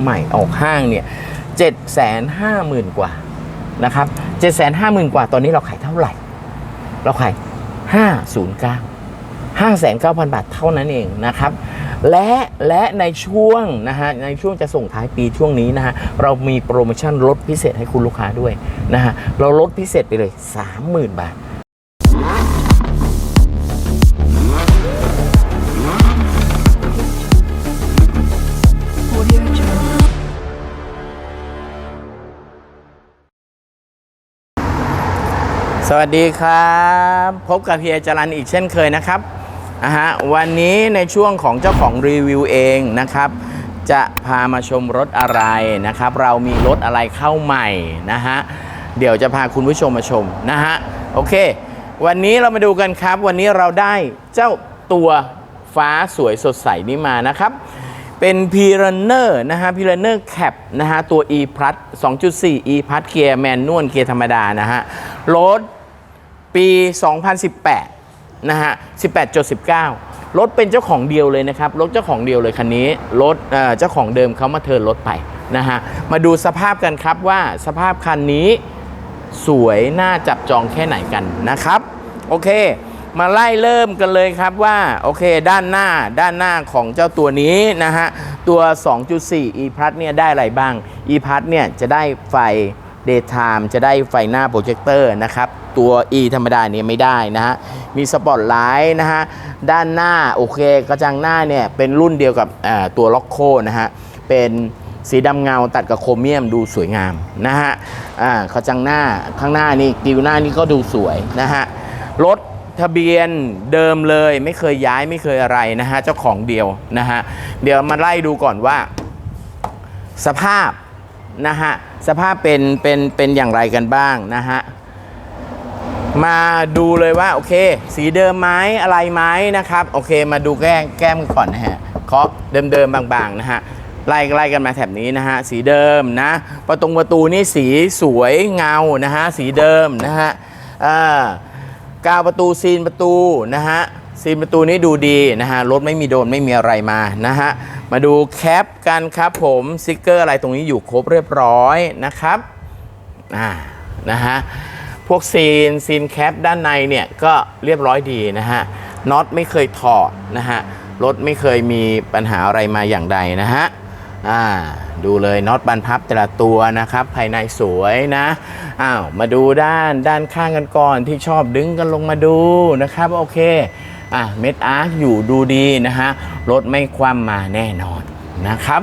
ใหม่ออกห้างเนี่ยเจ็ดแสนห้าหมื่นกว่านะครับเจ็ดแสนห้าหมื่นกว่าตอนนี้เราขายเท่าไหร่ เราขายห้าศูนย์เก้าห้าแสนเก้าพันบาทเท่านั้นเองนะครับ และและในช่วงนะฮะในช่วงจะส่งท้ายปีช่วงนี้นะฮะเรามีโปรโมชั่นลดพิเศษให้คุณลูกค้าด้วยนะฮะเราลดพิเศษไปเลย 30,000 บาท สวัสดีครับ พบกับเฮียจรันอีกเช่นเคยนะครับอะฮะวันนี้ในช่วงของเจ้าของรีวิวเองนะครับ จะพามาชมรถอะไรนะครับ เรามีรถอะไรเข้าใหม่นะฮะเดี๋ยวจะพาคุณผู้ชมมาชมนะฮะโอเค วันนี้เรามาดูกันครับ วันนี้เราได้เจ้าตัวฟ้าสวยสดใสนี้มานะครับ เป็น p r u n n e r นะฮะ p r u n n e r Cap นะฮะตัว e plus 2.4 e plus เกียร์แมนนวลเกียร์ธรรมดานะฮะรถ ปี 2018 นะฮะ 18.19 รถเป็นเจ้าของเดียวเลยนะครับ รถเจ้าของเดียวเลยคันนี้ รถเจ้าของเดิมเขามาเทิร์นรถไปนะฮะ มาดูสภาพกันครับว่าสภาพคันนี้สวยน่าจับจองแค่ไหนกันนะครับ โอเค มาไล่เริ่มกันเลยครับว่า โอเค ด้านหน้าด้านหน้าของเจ้าตัวนี้นะฮะ ตัว 2.4 e plus เนี่ยได้อะไรบ้าง e plus เนี่ยจะได้ไฟ daytime จะได้ไฟหน้าโปรเจคเตอร์นะครับตัว e ธรรมดาเนี่ยไม่ได้นะฮะ มีสปอตไลท์นะฮะ ด้านหน้าโอเคกระจังหน้าเนี่ยเป็นรุ่นเดียวกับตัวล็อกโคนะฮะ เป็นสีดำเงาตัดกับโครเมียมดูสวยงามนะฮะอ่ากระจังหน้าข้างหน้านี่กิวหน้านี่ก็ดูสวยนะฮะ รถทะเบียนเดิมเลยไม่เคยย้ายไม่เคยอะไรนะฮะ เจ้าของเดียวนะฮะ เดี๋ยวมาไล่ดูก่อนว่า สภาพ นะฮะสภาพเป็นเป็นเป็นอย่างไรกันบ้างนะฮะมาดูเลยว่าโอเค สีเดิมไหมอะไรไหมนะครับโอเค มาดูแก้มแก้มก่อนนะฮะเคาะเดิมๆบางๆนะฮะไล่ไล่กันมาแถบนี้นะฮะสีเดิมนะประตูประตูนี่สีสวยเงานะฮะสีเดิมนะฮะอ่ากาวประตูซีนประตูนะฮะ ซีนประตูนี้ดูดีนะฮะรถไม่มีโดนไม่มีอะไรมานะฮะมาดูแคปกันครับผมสติกเกอร์อะไรตรงนี้อยู่ครบเรียบร้อยนะครับอ่านะฮะพวกซีนซีนแคปด้านในเนี่ยก็เรียบร้อยดีนะฮะน็อตไม่เคยถอดนะฮะรถไม่เคยมีปัญหาอะไรมาอย่างใดนะฮะอ่าดูเลยน็อตบรรพับแต่ละตัวนะครับ ภายในสวยนะอ้าวมาดูด้านด้านข้างกันก่อนที่ชอบดึงกันลงมาดูนะครับ โอเค อะเม็ดอาร์คอยู่ดูดีนะฮะรถไม่คว่ำมาแน่นอนนะครับ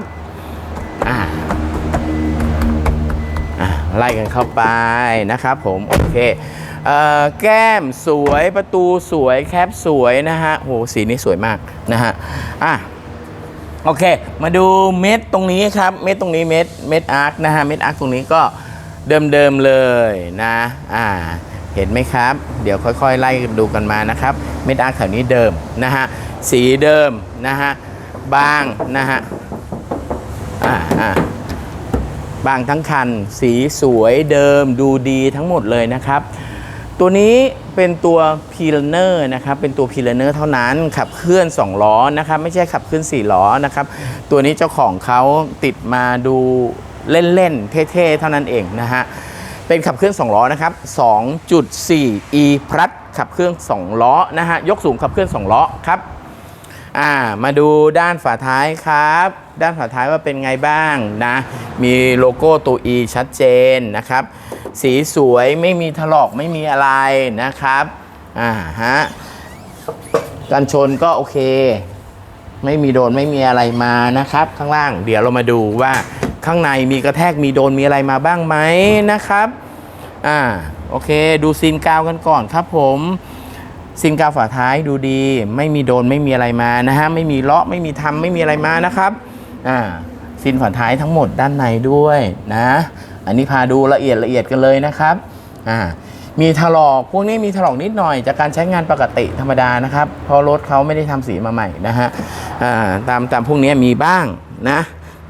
อ่าอะไล่กันเข้าไปนะครับผม โอเคเอ่อแก้มสวยประตูสวยแคปสวยนะฮะโหสีนี้สวยมากนะฮะอะโอเค มาดูเม็ดตรงนี้ครับ เม็ดตรงนี้เม็ดเม็ดอาร์คนะฮะเม็ดอาร์คตรงนี้ก็เดิมๆเลยนะอ่า เห็นไหมครับ เดี๋ยวค่อยๆ ไล่ดูกันมานะครับ เม็ดอาร์แถวนี้เดิมนะฮะ สีเดิมนะฮะ บางนะฮะ อ่าอ่าบางทั้งคัน สีสวยเดิมดูดีทั้งหมดเลยนะครับ ตัวนี้เป็นตัวพีลเนอร์นะครับ เป็นตัวพีลเนอร์เท่านั้นขับเคลื่อน 2 ล้อนะครับ ไม่ใช่ขับเคลื่อน 4 ล้อนะครับ ตัวนี้เจ้าของเขาติดมาดูเล่น ๆ เท่ ๆ เท่านั้นเองนะฮะ เป็นขับเคลื่อน2ล้อนะครับ 2.4 e plus ขับเคลื่อน2ล้อนะฮะ ยกสูงขับเคลื่อน2ล้อครับ อ่า มาดูด้านฝาท้ายครับ ด้านฝาท้ายว่าเป็นไงบ้างนะ มีโลโก้ตัว E ชัดเจนนะครับ สีสวยไม่มีถลอกไม่มีอะไรนะครับ อ่าฮะ กันชนก็โอเค ไม่มีโดนไม่มีอะไรมานะครับ ข้างล่าง เดี๋ยวเรามาดูว่า ข้างในมีกระแทกมีโดนมีอะไรมาบ้างไหมนะครับอ่าโอเค ดูซีนกาวกันก่อนครับผมซินกาวฝาท้ายดูดี ไม่มีโดนไม่มีอะไรมานะฮะไม่มีเลาะไม่มีทำไม่มีอะไรมานะครับอ่าซินฝาท้ายทั้งหมดด้านในด้วยนะ อันนี้พาดูละเอียดละเอียดกันเลยนะครับอ่ามีถลอกพวกนี้มีถลอกนิดหน่อยจากการใช้งานปกติธรรมดานะครับเพราะรถเขาไม่ได้ทำสีมาใหม่นะฮะอ่าตามตามพวกนี้มีบ้างนะ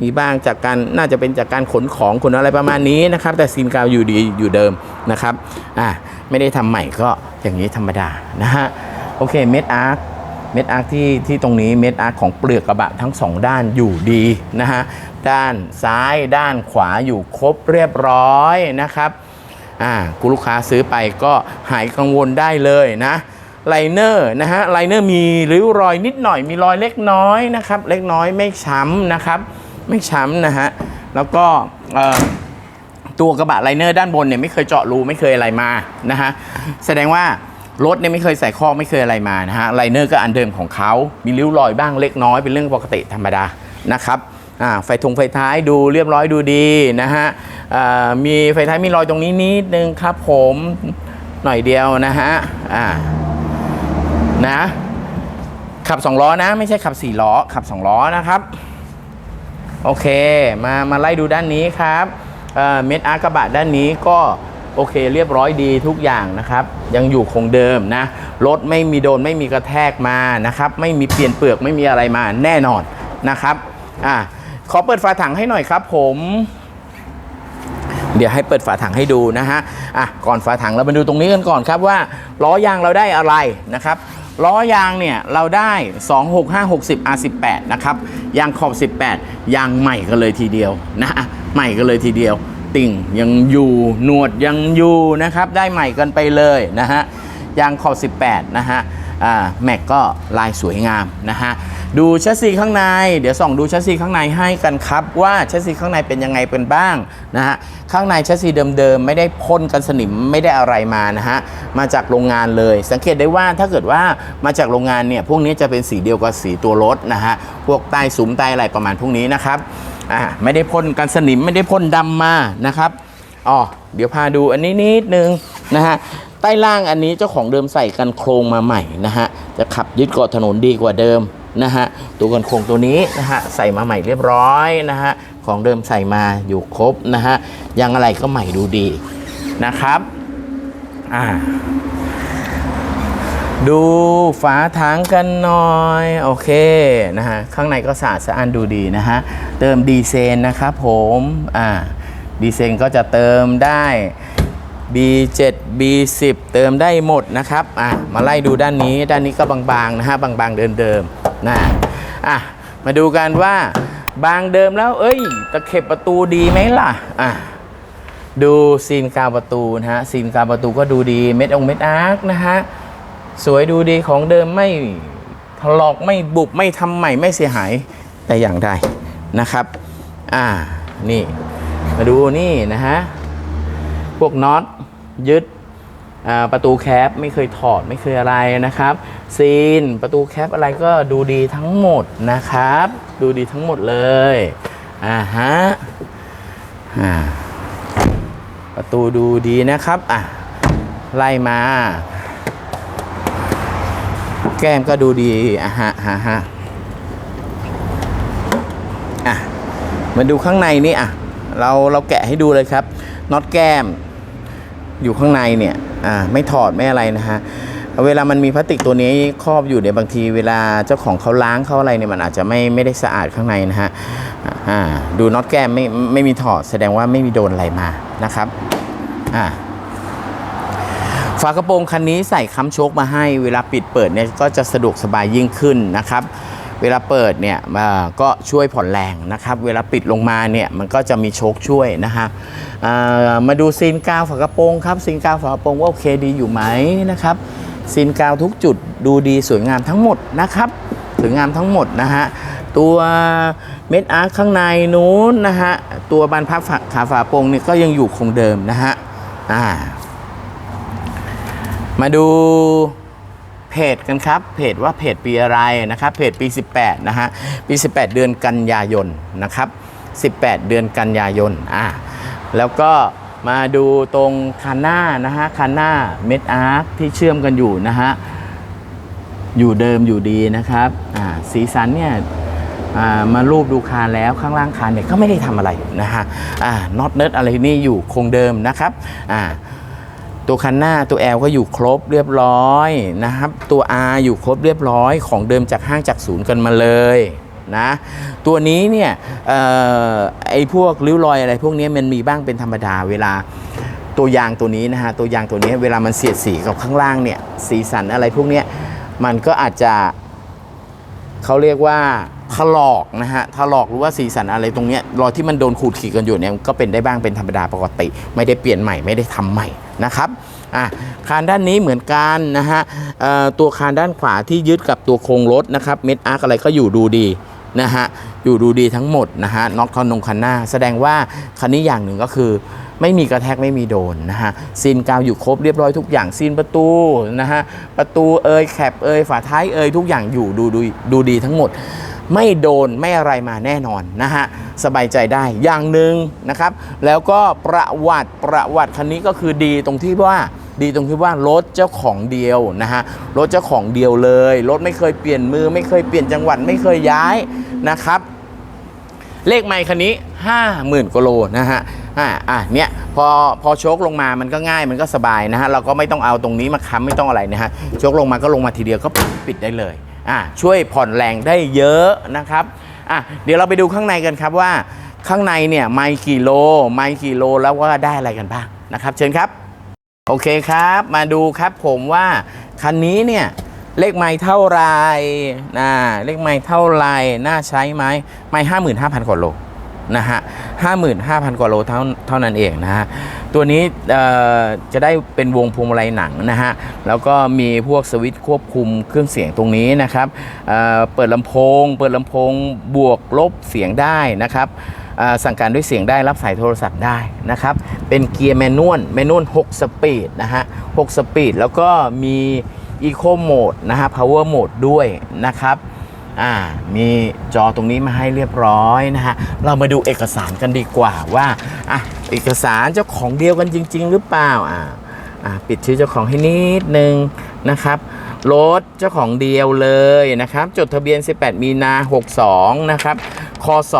มีบ้างจากการน่าจะเป็นจากการขนของขนอะไรประมาณนี้นะครับ แต่ซีนกาวอยู่ดีอยู่เดิมนะครับอ่าไม่ได้ทำใหม่ก็อย่างนี้ธรรมดานะฮะโอเคเม็ดอาร์คเม็ดอาร์คที่ที่ตรงนี้เม็ดอาร์คของเปลือกกระบะทั้งสองด้านอยู่ดีนะฮะด้านซ้ายด้านขวาอยู่ครบเรียบร้อยนะครับอ่าคุณลูกค้าซื้อไปก็หายกังวลได้เลยนะไลเนอร์นะฮะไลเนอร์มีริ้วรอยนิดหน่อยมีรอยเล็กน้อยนะครับ เล็กน้อยไม่ช้ำนะครับ ไม่ช้ำนะฮะ แล้วก็ตัวกระบะไลเนอร์ด้านบนเนี่ยไม่เคยเจาะรูไม่เคยอะไรมานะฮะ แสดงว่ารถเนี่ยไม่เคยใส่ข้อกไม่เคยอะไรมานะฮะไลเนอร์ก็อันเดิมของเขา มีริ้วรอยบ้างเล็กน้อยเป็นเรื่องปกติธรรมดานะครับไฟทงไฟท้ายดูเรียบร้อยดูดีนะฮะมีไฟท้ายมีรอยตรงนี้นิดนึงครับผมหน่อยเดียวนะฮะนะขับสองล้อนะ ไม่ใช่ขับสี่ล้อ ขับสองล้อนะครับ โอเค มามาไล่ดูด้านนี้ครับเอ่อเม็ดอาร์กระบะด้านนี้ก็โอเคเรียบร้อยดีทุกอย่างนะครับ ยังอยู่คงเดิมนะ รถไม่มีโดนไม่มีกระแทกมานะครับ ไม่มีเปลี่ยนเปลือกไม่มีอะไรมาแน่นอนนะครับอะขอเปิดฝาถังให้หน่อยครับผม เดี๋ยวให้เปิดฝาถังให้ดูนะฮะอะก่อนฝาถังเรามาดูตรงนี้กันก่อนครับว่าล้อยางเราได้อะไรนะครับ ล้อยางเนี่ยเราได้ 26560 R18 นะครับยางขอบ 18 ยางใหม่กันเลยทีเดียวนะอะใหม่กันเลยทีเดียว ติ่งยังอยู่หนวดยังอยู่นะครับได้ใหม่กันไปเลยนะฮะยางขอบ 18 นะฮะ แม็กก็ลายสวยงามนะฮะดูแชสซีข้างใน เดี๋ยวส่องดูแชสซีข้างในให้กันครับ ว่าแชสซีข้างในเป็นยังไงเป็นบ้างนะฮะข้างในแชสซีเดิมๆ ไม่ได้พ่นกันสนิมไม่ได้อะไรมานะฮะมาจากโรงงานเลย สังเกตได้ว่าถ้าเกิดว่ามาจากโรงงานเนี่ยพวกนี้จะเป็นสีเดียวกับสีตัวรถนะฮะพวกใต้สุมใต้อะไรประมาณพวกนี้นะครับอ่าไม่ได้พ่นกันสนิมไม่ได้พ่นดำมานะครับอ๋อเดี๋ยวพาดูอันนี้นิดนึงนะฮะ ต้ล่างอันนี้เจ้าของเดิมใส่กันโครงมาใหม่นะฮะจะขับยึดเกาะถนนดีกว่าเดิมนะฮะตัวกันโครงตัวนี้นะฮะใส่มาใหม่เรียบร้อยนะฮะของเดิมใส่มาอยู่ครบนะฮะยังอะไรก็ใหม่ดูดีนะครับอ่าดูฝาถังกันหน่อยโอเคนะฮะข้างในก็สะอาดสะอ้านดูดีนะฮะเติมดีเซนนะครับผมอ่าดีเซนก็จะเติมได้ B7 B10 เติมได้หมดนะครับอะมาไล่ดูด้านนี้ด้านนี้ก็บางๆนะฮะบางๆเดิมๆนะอะมาดูกันว่าบางเดิมแล้ว เอ้ย ตะเข็บประตูดีไหมล่ะอะดูซีนกาวประตูนะฮะซีนกาวประตูก็ดูดีเม็ดองเม็ดอาร์คนะฮะสวยดูดีของเดิมไม่ถลอกไม่บุบไม่ทำใหม่ไม่เสียหายแต่อย่างใดนะครับ อ่านี่ มาดูนี่นะฮะ พวกน็อตยึดประตูแคปไม่เคยถอดไม่เคยอะไรนะครับ ซีนประตูแคปอะไรก็ดูดีทั้งหมดนะครับ ดูดีทั้งหมดเลยอ่าฮะอ่าประตูดูดีนะครับอะไล่มา แก้มก็ดูดีอะฮะฮะฮะอะมาดูข้างในนี่อะเราเราแกะให้ดูเลยครับ น็อตแก้ม อยู่ข้างในเนี่ยอ่าไม่ถอดไม่อะไรนะฮะเวลามันมีพลาสติกตัวนี้ครอบอยู่เนี่ยบางทีเวลาเจ้าของเขาล้างเขาอะไรเนี่ยมันอาจจะไม่ไม่ได้สะอาดข้างในนะฮะอ่าดูน็อตแก้มไม่ไม่มีถอดแสดงว่าไม่มีโดนอะไรมานะครับอ่าฝากระโปรงคันนี้ใส่ค้ำโชคมาให้เวลาปิดเปิดเนี่ยก็จะสะดวกสบายยิ่งขึ้นนะครับ เวลาเปิดเนี่ยก็ช่วยผ่อนแรงนะครับ เวลาปิดลงมาเนี่ยมันก็จะมีโชคช่วยนะฮะมาดูซีนกาวฝากระโปรงครับซีนกาวฝากระโปรงว่าโอเคดีอยู่ไหมนะครับซีนกาวทุกจุดดูดีสวยงามทั้งหมดนะครับสวยงามทั้งหมดนะฮะตัวเม็ดอาร์คข้างในนู้นนะฮะตัวบานพับฝาขาฝาโปรงเนี่ยก็ยังอยู่คงเดิมนะฮะอ่ามาดู เพจกันครับ เพจว่าเพจปีอะไรนะครับ เพจปี 18 นะฮะ ปี 18 เดือนกันยายนนะครับ 18 เดือนกันยายน อ่า แล้วก็มาดูตรงคันหน้านะฮะ คันหน้าเม็ดอาร์คที่เชื่อมกันอยู่นะฮะ อยู่เดิมอยู่ดีนะครับ อ่า สีสันเนี่ยอ่ามารูปดูคานแล้วข้างล่างคานเนี่ยก็ไม่ได้ทำอะไรนะฮะอ่าน็อตเนิร์ดอะไรนี่อยู่คงเดิมนะครับอ่า ตัวคันหน้าตัว L ก็อยู่ครบเรียบร้อยนะครับ ตัว R อยู่ครบเรียบร้อยของเดิมจากห้างจากศูนย์กันมาเลยนะตัวนี้เนี่ยออไอ้พวกริ้วรอยอะไรพวกนี้มันมีบ้างเป็นธรรมดาเวลาตัวยางตัวนี้นะฮะตัวยางตัวนี้เวลามันเสียดสีกับข้างล่างเนี่ยสีสันอะไรพวกนี้มันก็อาจจะเขาเรียกว่าถลอกนะฮะถลอกหรือว่าสีสันอะไรตรงนี้รอยที่มันโดนขูดขีดกันอยู่เนี่ยก็เป็นได้บ้างเป็นธรรมดาปกติ ไม่ได้เปลี่ยนใหม่ไม่ได้ทำใหม่ นะครับอะคานด้านนี้เหมือนกันนะฮะตัวคานด้านขวาที่ยึดกับตัวโครงรถนะครับเม็ดอาร์คอะไรก็อยู่ดูดีนะฮะอยู่ดูดีทั้งหมดนะฮะน็อกทอนนงคันหน้า แสดงว่าคันนี้อย่างหนึ่งก็คือไม่มีกระแทกไม่มีโดนนะฮะซีนกาวอยู่ครบเรียบร้อยทุกอย่างซีนประตูนะฮะประตูเอยแคปเอยฝาท้ายเอยทุกอย่างอยู่ดูดูดูดีทั้งหมด ไม่โดนไม่อะไรมาแน่นอนนะฮะสบายใจได้อย่างหนึ่งนะครับ แล้วก็ประวัติประวัติคันนี้ก็คือดีตรงที่ว่าดีตรงที่ว่ารถเจ้าของเดียวนะฮะรถเจ้าของเดียวเลยรถไม่เคยเปลี่ยนมือ ไม่เคยเปลี่ยนจังหวัดไม่เคยย้ายนะครับ เลขไมค์คันนี้ 50,000กว่าโลนะฮะอ่าอะเนี่ยพอพอโชคลงมามันก็ง่ายมันก็สบายนะฮะเราก็ไม่ต้องเอาตรงนี้มาค้ำไม่ต้องอะไรนะฮะโชคลงมาก็ลงมาทีเดียวก็ปิดได้เลย อะช่วยผ่อนแรงได้เยอะนะครับอะเดี๋ยวเราไปดูข้างในกันครับว่า ข้างในเนี่ยไมค์กี่โลไมค์กี่โลแล้วว่าได้อะไรกันบ้างนะครับ เชิญครับ โอเคครับ มาดูครับผมว่าคันนี้เนี่ยเลขไม้เท่าไรนะเลขไม้เท่าไรน่าใช้ไหมไม้ห้าหมื่นห้าพันกว่าโล นะฮะห้าหมื่นห้าพันกว่าโลเท่าเท่านั้นเองนะฮะ ตัวนี้จะได้เป็นวงพวงมาลัยหนังนะฮะ แล้วก็มีพวกสวิตช์ควบคุมเครื่องเสียงตรงนี้นะครับเเปิดลำโพง เปิดลำโพงบวกลบเสียงได้นะครับสั่งการด้วยเสียงได้รับสายโทรศัพท์ได้นะครับ เป็นเกียร์แมนนวลแมนนวล6สปีดนะฮะ6สปีดแล้วก็มีอีโคโหมดนะฮะ power mode ด้วยนะครับ อ่ามีจอตรงนี้มาให้เรียบร้อยนะฮะ เรามาดูเอกสารกันดีกว่าว่าอะเอกสารเจ้าของเดียวกันจริง ๆ หรือเปล่าอ่าอ่าปิดชื่อเจ้าของให้นิดนึงนะครับรถเจ้าของเดียวเลยนะครับ จดทะเบียน 18 มีนา 62 นะครับคศ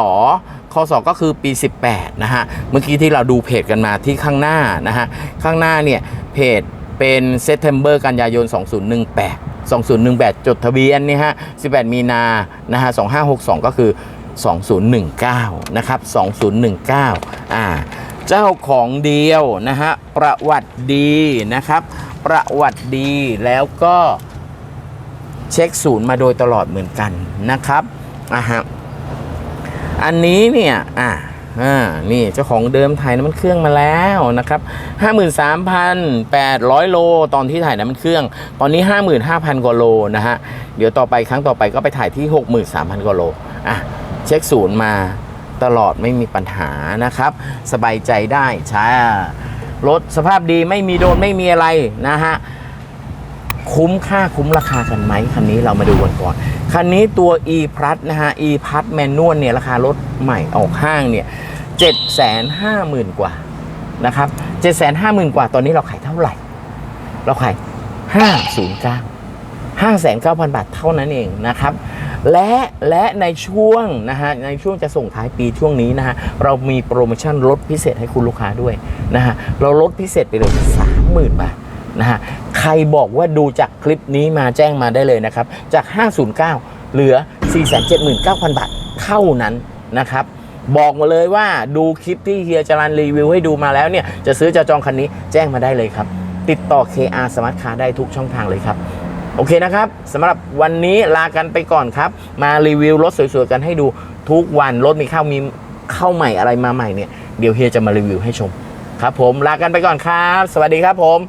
คศก็คือปี 18 นะฮะ เมื่อกี้ที่เราดูเพจกันมาที่ข้างหน้านะฮะ ข้างหน้าเนี่ยเพจเป็นเซ t เทมเบอร์กันยายน 2018 2018 จดทะเบียนนี่ฮะ 18 มีนานะฮะ 2562 ก็คือ 2019 นะครับ 2019 อ่า เจ้าของเดียวนะฮะ ประวัติดีนะครับ ประวัติดีแล้วก็เช็คศูนย์มาโดยตลอดเหมือนกันนะครับอะฮะ อันนี้เนี่ย อะ อ่านี่เจ้าของเดิมถ่ายน้ำมันเครื่องมาแล้วนะครับ53,800 โล ตอนที่ถ่ายน้ำมันเครื่อง ตอนนี้ 55,000กว่าโลนะฮะเดี๋ยวต่อไปครั้งต่อไปก็ไปถ่ายที่ 63,000กว่าโลอะเช็คศูนย์มาตลอดไม่มีปัญหานะครับ สบายใจได้ใช่รถสภาพดีไม่มีโดนไม่มีอะไรนะฮะ คุ้มค่าคุ้มราคากันไหมคันนี้เรามาดูกันก่อน คันนี้ตัว e p l u s นะฮะ e p l u s manual เนี่ยราคารถใหม่ออกห้างเนี่ยเจ็ดแสนห้าหมื่นกว่านะครับเจ็ดแสนห้าหมื่นกว่าตอนนี้เราขายเท่าไหร่ เราขายห้าศูนย์เก้าห้าแสนเก้าพันบาทเท่านั้นเองนะครับ และและในช่วงนะฮะในช่วงจะส่งท้ายปีช่วงนี้นะฮะเรามีโปรโมชั่นลดพิเศษให้คุณลูกค้าด้วยนะฮะเราลดพิเศษไปเลยสามหมื่นบาทนะฮะ รบอกว่าดูจากคลิปนี้มาแจ้งมาได้เลยนะครับ จาก 509 เหลือ 479,000 บาทเท่านั้นนะครับบอกมาเลยว่าดูคลิปที่เฮียจรันรีวิวให้ดูมาแล้วเนี่ย จะซื้อจะจองคันนี้แจ้งมาได้เลยครับ ติดต่อ KR Smart Car ได้ทุกช่องทางเลยครับ โอเคนะครับสำหรับวันนี้ลากันไปก่อนครับ มารีวิวรถสวยๆกันให้ดูทุกวันรถมีเข้ามีเข้าใหม่อะไรมาใหม่เนี่ย เดี๋ยวเฮียจะมารีวิวให้ชม ครับผมลากันไปก่อนครับ สวัสดีครับผม